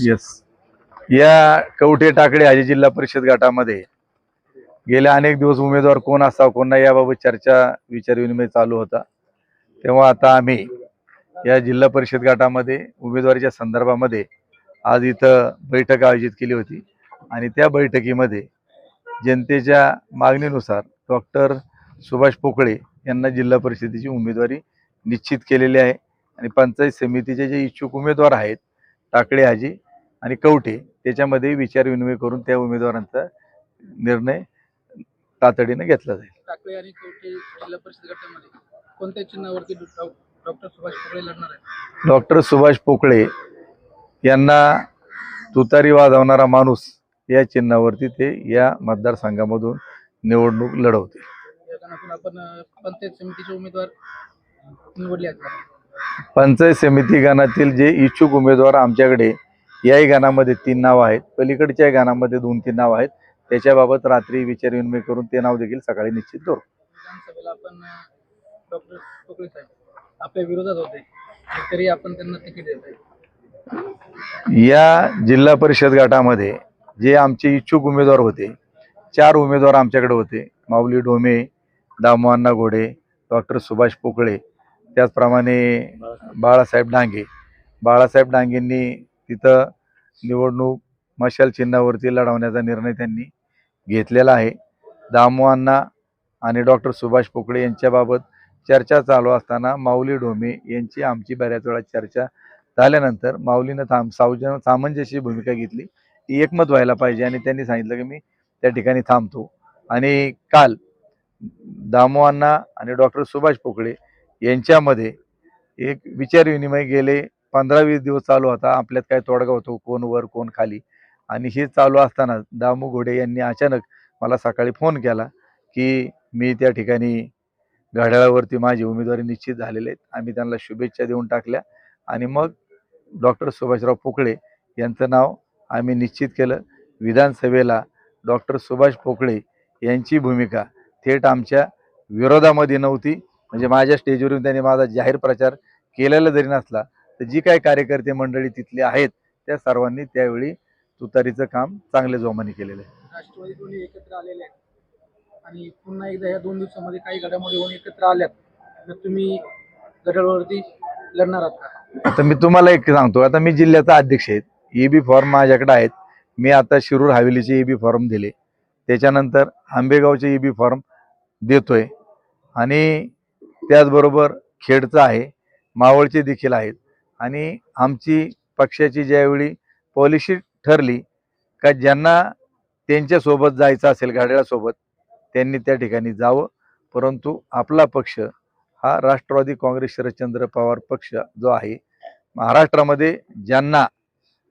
Yes या कवठे टाकडे हाजी जिल्हा परिषद गटामध्ये गेल्या अनेक दिवस उमेदवार कोण असावा कोण नाही याबाबत चर्चा विचारविनिमय चालू होता. तेव्हा आता आम्ही या जिल्हा परिषद गटामध्ये उमेदवारीच्या संदर्भामध्ये आज इथं बैठक आयोजित केली होती. आणि त्या बैठकीमध्ये जनतेच्या मागणीनुसार डॉक्टर सुभाष पोकळे यांना जिल्हा परिषदेची उमेदवारी निश्चित केलेली आहे. आणि पंचायत समितीचे जे इच्छुक उमेदवार आहेत टाकळे हाजी आणि कवठे त्याच्यामध्ये विचारविनिमय करून त्या उमेदवारांचा निर्णय तातडीने घेतला जाईल. टाकळे आणि कवठे जिल्हा परिषद गटामध्ये कोणत्या चिन्हावरती डॉक्टर सुभाष पगळे लढणार आहेत? डॉक्टर सुभाष पोकळे यांना तुतारी वाजवणारा माणूस या चिन्हावरती ते या मतदारसंघामधून निवडणूक लढवते या कारणातून आपण पंचायत समितीचे उमेदवार निवडले आहेत? पंचायत समिती गणातील जे इच्छुक उमेदवार आमच्याकडे याही गणामध्ये तीन नावं आहेत. पलीकडच्याही गणामध्ये दोन तीन नावं आहेत. त्याच्याबाबत रात्री विचारविनिमय करून ते नाव देखील सकाळी निश्चित करू आपल्या विरोधात होते. तरी आपण त्यांना तिकीट या जिल्हा परिषद गटामध्ये जे आमचे इच्छुक उमेदवार होते चार उमेदवार आमच्याकडे होते. माऊली डोमे दामोअण्णा घोडे डॉक्टर सुभाष पोकळे त्याचप्रमाणे बाळासाहेब डांगे. बाळासाहेब डांगेंनी तिथं निवडणूक मशाल चिन्हावरती लढवण्याचा निर्णय त्यांनी घेतलेला आहे. दामोआंना आणि डॉक्टर सुभाष पोकळे यांच्याबाबत चर्चा चालू असताना माऊली डोमे यांची आमची बऱ्याच वेळा चर्चा झाल्यानंतर माऊलीनं थांब सावजन सामंजस्य भूमिका घेतली. ती एकमत व्हायला पाहिजे आणि त्यांनी सांगितलं की मी त्या ठिकाणी थांबतो. आणि काल दामोअण्णा आणि डॉक्टर सुभाष पोकळे यांच्यामध्ये एक विचारविनिमय गेले. पंधरा वीस दिवस चालू होता. आपल्यात काय तोडगा होतो? कोण वर कोण खाली? आणि हे चालू असताना दामू घोडे यांनी अचानक मला सकाळी फोन केला की मी त्या ठिकाणी घड्याळावरती माझी उमेदवारी निश्चित झालेले आहेत. आम्ही त्यांना शुभेच्छा देऊन टाकल्या. आणि मग डॉक्टर सुभाषराव पोकळे यांचं नाव आम्ही निश्चित केलं. विधानसभेला डॉक्टर सुभाष पोकळे यांची भूमिका थेट आमच्या विरोधामध्ये नव्हती. म्हणजे माझ्या स्टेजवरून त्यांनी माझा जाहीर प्रचार केलेला जरी नसला तर जी काही कार्यकर्ते मंडळी तिथली आहेत त्या सर्वांनी त्यावेळी तुतारीचं काम चांगले जोमाने केलेलं आहे. राष्ट्रवादी दोन्ही एकत्र आलेले आहेत. आणि पुन्हा एकदा या दोन दिवसामध्ये काही घडामोडी होऊन एकत्र आल्यात. तर तुम्ही लढणार आहात का? आता मी तुम्हाला एक सांगतो. आता मी जिल्ह्याचा अध्यक्ष आहे. ईबी फॉर्म माझ्याकडे आहेत. मी आता शिरूर हवेलीचे ईबी फॉर्म दिले. त्याच्यानंतर आंबेगावचे ईबी फॉर्म देतोय. आणि त्याचबरोबर खेडचं आहे मावळचे देखील आहेत. आणि आमची पक्षाची ज्यावेळी पॉलिसी ठरली का ज्यांना त्यांच्यासोबत जायचं असेल गाड्यासोबत त्यांनी त्या ठिकाणी जावं. परंतु आपला पक्ष हा राष्ट्रवादी काँग्रेस शरदचंद्र पवार पक्ष जो आहे महाराष्ट्रामध्ये ज्यांना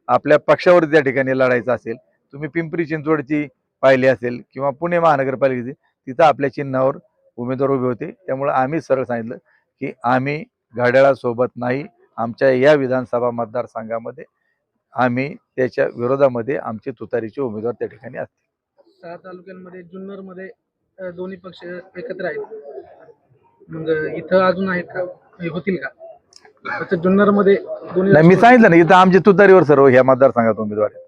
आपल्या पक्षावर त्या ठिकाणी लढायचं असेल तुम्ही पिंपरी चिंचवडची पाहिली असेल किंवा पुणे महानगरपालिकेची तिथं आपल्या चिन्हावर उमेदवार उभे होते. त्यामुळे आम्ही सरळ सांगितलं की आम्ही घड्याळासोबत नाही आमच्या या विधानसभा मतदारसंघामध्ये आम्ही त्याच्या विरोधामध्ये आमचे तुतारीचे उमेदवार त्या ठिकाणी असतील. सहा तालुक्यांमध्ये जुन्नरमध्ये दोन्ही पक्ष एकत्र आहेत. मग इथं अजून आहेत का? होतील का? जुन्नरमध्ये मी सांगितलं ना इथं आमचे तुतारीवर सर्व ह्या मतदारसंघात उमेदवार आहेत.